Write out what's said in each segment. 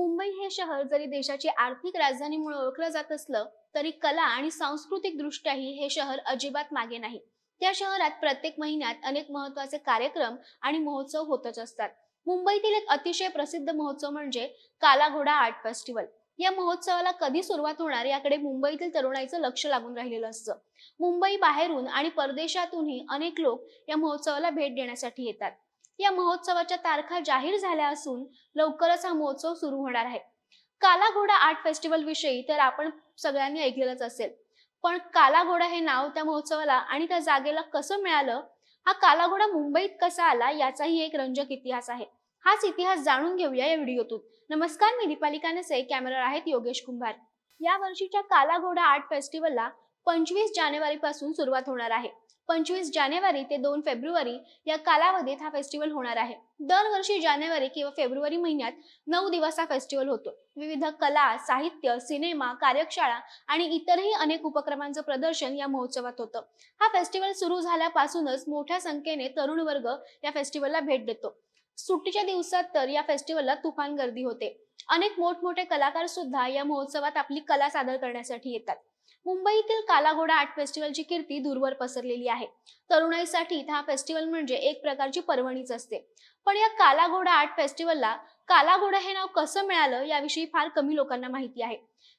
मुंबई हे शहर जरी देशाची आर्थिक राजधानी म्हणून ओळखलं जात असलं तरी कला आणि सांस्कृतिक दृष्ट्याही हे शहर अजिबात मागे नाही. त्या शहरात प्रत्येक महिन्यात अनेक महत्त्वाचे कार्यक्रम आणि महोत्सव होतच असतात. मुंबईतील एक अतिशय प्रसिद्ध महोत्सव म्हणजे काला घोडा आर्ट फेस्टिवल. या महोत्सवाला कधी सुरुवात होणार याकडे मुंबईतील तरुणाईचं लक्ष लागून राहिलेलं असतं. मुंबई बाहेरून आणि परदेशातूनही अनेक लोक या महोत्सवाला भेट देण्यासाठी येतात. या महोत्सवाच्या तारखा जाहीर झाल्या असून लवकरच हा महोत्सव सुरू होणार आहे. काला घोडा आर्ट फेस्टिवल विषयी तर आपण सगळ्यांनी ऐकलेलंच असेल. पण काला घोडा हे नाव त्या महोत्सवाला आणि त्या जागेला कसं मिळालं? हा काला घोडा मुंबईत कसा आला याचाही एक रंजक इतिहास आहे. हाच इतिहास जाणून घेऊया या व्हिडिओतून. नमस्कार मी दीपालिका नसे कॅमेरा आहेत योगेश कुंभार. या वर्षीच्या काला घोडा आर्ट फेस्टिवलला पंचवीस जानेवारी पासून सुरुवात होणार आहे. पंचवीस जानेवारी ते दोन फेब्रुवारी या कालावधीत हा फेस्टिवल होणार आहे. दरवर्षी जानेवारी किंवा फेब्रुवारी महिन्यात नऊ दिवस हा फेस्टिवल होतो. विविध कला साहित्य सिनेमा कार्यशाळा आणि इतरही अनेक उपक्रमांचं प्रदर्शन या महोत्सवात होतं. हा फेस्टिवल सुरू झाल्यापासूनच मोठ्या संख्येने तरुण वर्ग या फेस्टिवलला भेट देतो. सुट्टीच्या दिवसात तर या फेस्टिवलला तुफान गर्दी होते. अनेक मोठमोठे कलाकार सुद्धा या महोत्सवात आपली कला सादर करण्यासाठी येतात. मुंबईतील कालाघोडा आर्ट फेस्टिवलची कीर्ती दूरवर पसरलेली आहे. तरुणाईसाठी हा फेस्टिवल म्हणजे एक प्रकारची पर्वणीच असते. पण या कालाघोडा आर्ट फेस्टिवलला कालाघोडा हे नाव कसं मिळालं याविषयी फार कमी लोकांना माहिती आहे.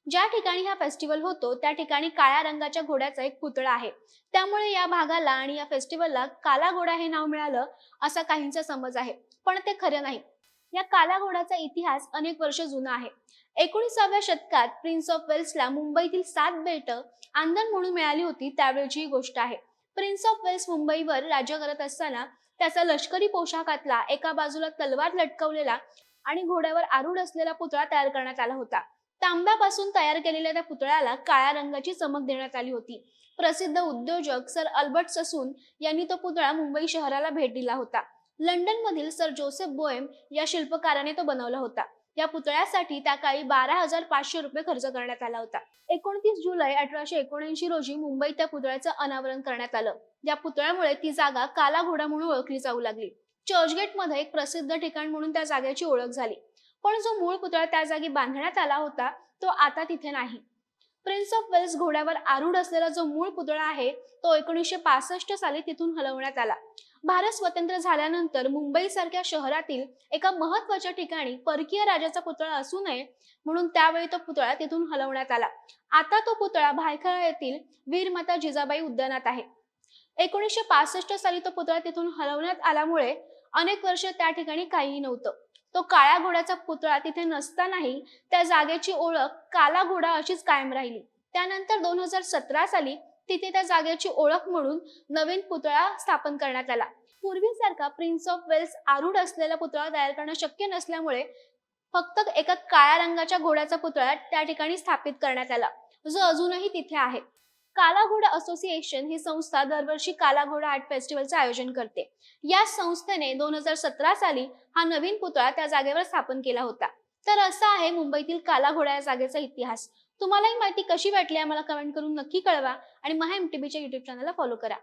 ज्या ठिकाणी हा फेस्टिवल होतो त्या ठिकाणी काळ्या रंगाच्या घोड्याचा एक पुतळा आहे. त्यामुळे या भागाला आणि या फेस्टिवलला काला घोडा हे नाव मिळालं असा काहींचा समज आहे. पण ते खरं नाही. या काला घोड्याचा इतिहास अनेक वर्ष जुना आहे. एकोणीसाव्या शतकात प्रिन्स ऑफ वेल्सला मुंबईतील सात बेट आंदण म्हणून मिळाली होती त्यावेळची ही गोष्ट आहे. प्रिन्स ऑफ वेल्स मुंबईवर राज्य करत असताना त्याचा लष्करी पोशाखातला एका बाजूला तलवार लटकवलेला आणि घोड्यावर आरूढ असलेला पुतळा तयार करण्यात आला होता. तांब्यापासून तयार केलेल्या त्या पुतळ्याला काळ्या रंगाची चमक देण्यात आली होती. प्रसिद्ध उद्योजक सर अल्बर्ट ससून यांनी तो पुतळा मुंबई शहराला भेट दिला होता. लंडन मधील सर जोसेफ बोएम या शिल्पकाराने तो बनवला होता. या पुतळ्यासाठी त्या काळी बारा हजार पाचशे रुपये खर्च करण्यात आला होता. एकोणतीस जुलै अठराशे एकोणऐंशी रोजी मुंबईत त्या पुतळ्याचं अनावरण करण्यात आलं. या पुतळ्यामुळे ती जागा काला घोडा म्हणून ओळखली जाऊ लागली. चर्चगेटमध्ये एक प्रसिद्ध ठिकाण म्हणून त्या जागेची ओळख झाली. पण जो मूळ पुतळा त्या जागी बांधण्यात आला होता तो आता तिथे नाही. प्रिन्स ऑफ वेल्स घोड्यावर आरूढ असलेला जो मूळ पुतळा आहे तो एकोणीसशे पासष्ट साली तिथून हलवण्यात आला. भारत स्वतंत्र झाल्यानंतर मुंबई सारख्या शहरातील एका महत्त्वाच्या ठिकाणी परकीय राजाचा पुतळा असू नये म्हणून त्यावेळी तो पुतळा तिथून हलवण्यात आला. आता तो पुतळा भायखळा येथील वीरमाता जिजाबाई उद्यानात आहे. एकोणीसशे पासष्ट साली तो पुतळा तिथून हलवण्यात आल्यामुळे अनेक वर्ष त्या ठिकाणी काहीही नव्हतं. तो काळ्या घोड्याचा पुतळा तिथे नसतानाही त्या जागेची ओळख काला घोडा अशीच कायम राहिली. त्यानंतर दोन हजार सतरा साली तिथे त्या जागेची ओळख म्हणून नवीन पुतळा स्थापन करण्यात आला. पूर्वीसारखा प्रिन्स ऑफ वेल्स आरूढ असलेला पुतळा तयार करणं शक्य नसल्यामुळे फक्त एका काळ्या रंगाच्या घोड्याचा पुतळा त्या ठिकाणी स्थापित करण्यात आला जो अजूनही तिथे आहे. काला घोडा असोसिएशन ही संस्था दरवर्षी काला घोडा आर्ट फेस्टिवलचे आयोजन करते. या संस्थेने दोन हजार सतरा साली हा नवीन पुतळा त्या जागेवर स्थापन केला होता. तर असा आहे मुंबईतील काला घोडा या जागेचा इतिहास. तुम्हाला ही माहिती कशी वाटली आम्हाला कमेंट करून नक्की कळवा. आणि महा एम टी बीच्या युट्यूब चॅनलला फॉलो करा.